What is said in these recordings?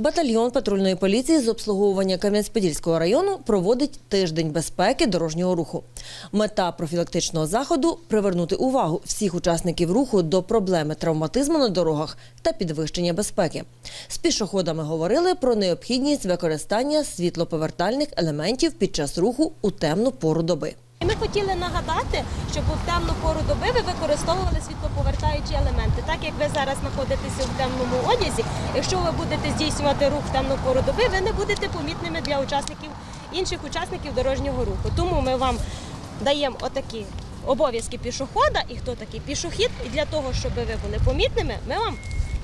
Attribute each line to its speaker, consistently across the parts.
Speaker 1: Батальйон патрульної поліції з обслуговування Кам'янець-Подільського району проводить тиждень безпеки дорожнього руху. Мета профілактичного заходу привернути увагу всіх учасників руху до проблеми травматизму на дорогах та підвищення безпеки. З пішоходами говорили про необхідність використання світлоповертальних елементів під час руху у темну пору доби.
Speaker 2: Ми хотіли нагадати, щоб в темну пору доби ви використовували світлоповертаючі елементи. Так як ви зараз знаходитеся в темному одязі, якщо ви будете здійснювати рух в темну пору доби, ви не будете помітними для учасників інших учасників дорожнього руху. Тому ми вам даємо отакі обов'язки пішохода і хто такий пішохід. І для того, щоб ви були помітними, ми вам.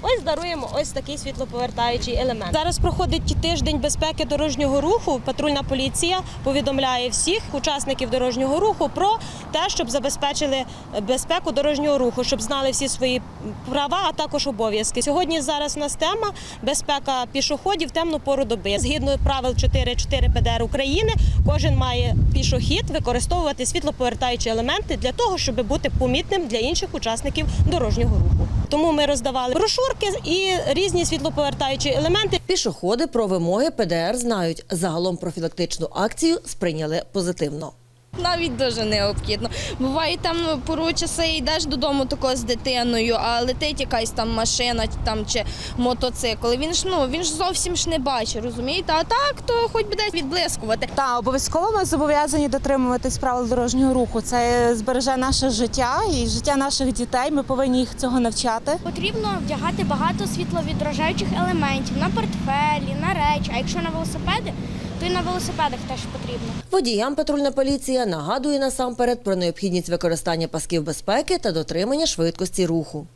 Speaker 2: Ось даруємо ось такий світлоповертаючий елемент. Зараз проходить тиждень безпеки дорожнього руху. Патрульна поліція повідомляє всіх учасників дорожнього руху про те, щоб забезпечили безпеку дорожнього руху, щоб знали всі свої права, а також обов'язки. Сьогодні зараз у нас тема безпека пішоходів темну пору доби. Згідно правил 4.4 ПДР України, кожен має пішохід використовувати світлоповертаючі елементи для того, щоб бути помітним для інших учасників дорожнього руху. Тому ми роздавали брошурки і різні світлоповертаючі елементи.
Speaker 1: Пішоходи про вимоги ПДР знають. Загалом профілактичну акцію сприйняли позитивно.
Speaker 3: Навіть дуже необхідно. Буває там ну, пору часи йдеш додому тако з дитиною, а летить якась там машина там чи мотоцикл. Він ж ну він ж зовсім ж не бачить, розумієте? А так то хоч би десь відблискувати.
Speaker 4: Та обов'язково ми зобов'язані дотримуватись правил дорожнього руху. Це збереже наше життя і життя наших дітей. Ми повинні їх цього навчати.
Speaker 5: Потрібно вдягати багато світловідражаючих елементів на портфелі, на речі. А якщо на велосипеди, то й на велосипедах теж потрібно.
Speaker 1: Водіям патрульна поліція нагадує насамперед про необхідність використання пасків безпеки та дотримання швидкості руху.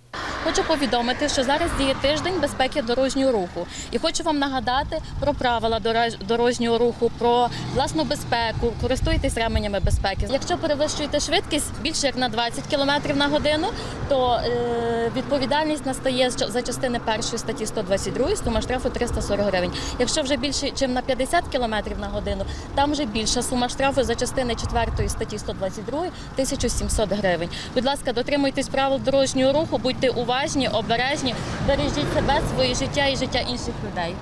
Speaker 6: Хочу повідомити, що зараз діє тиждень безпеки дорожнього руху, і хочу вам нагадати про правила дорожнього руху, про власну безпеку. Користуйтесь ременями безпеки. Якщо перевищуєте швидкість більше як на 20 км на годину, то е, відповідальність настає за частини першої статті 122, сума штрафу 340 гривень. Якщо вже більше, ніж на 50 км на годину, там вже більша сума штрафу за частини 4 статті 122 1700 гривень. Будь ласка, дотримуйтесь правил дорожнього руху, будьте уважні, обережні, бережіть себе, своє життя і життя інших людей.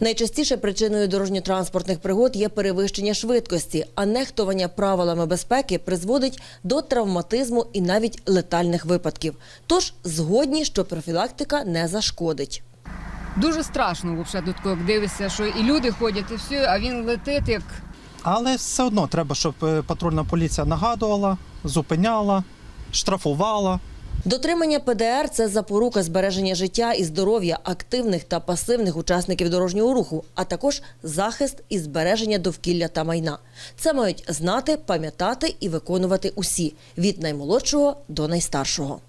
Speaker 1: Найчастіше причиною дорожньо-транспортних пригод є перевищення швидкості, а нехтування правилами безпеки призводить до травматизму і навіть летальних випадків. Тож згодні, що профілактика не зашкодить.
Speaker 7: Дуже страшно взагалі тут, як дивишся, що і люди ходять, і все, а він летить як.
Speaker 8: Але все одно треба, щоб е, патрульна поліція нагадувала, зупиняла, штрафувала.
Speaker 1: Дотримання ПДР це запорука збереження життя і здоров'я активних та пасивних учасників дорожнього руху, а також захист і збереження довкілля та майна. Це мають знати, пам'ятати і виконувати усі від наймолодшого до найстаршого.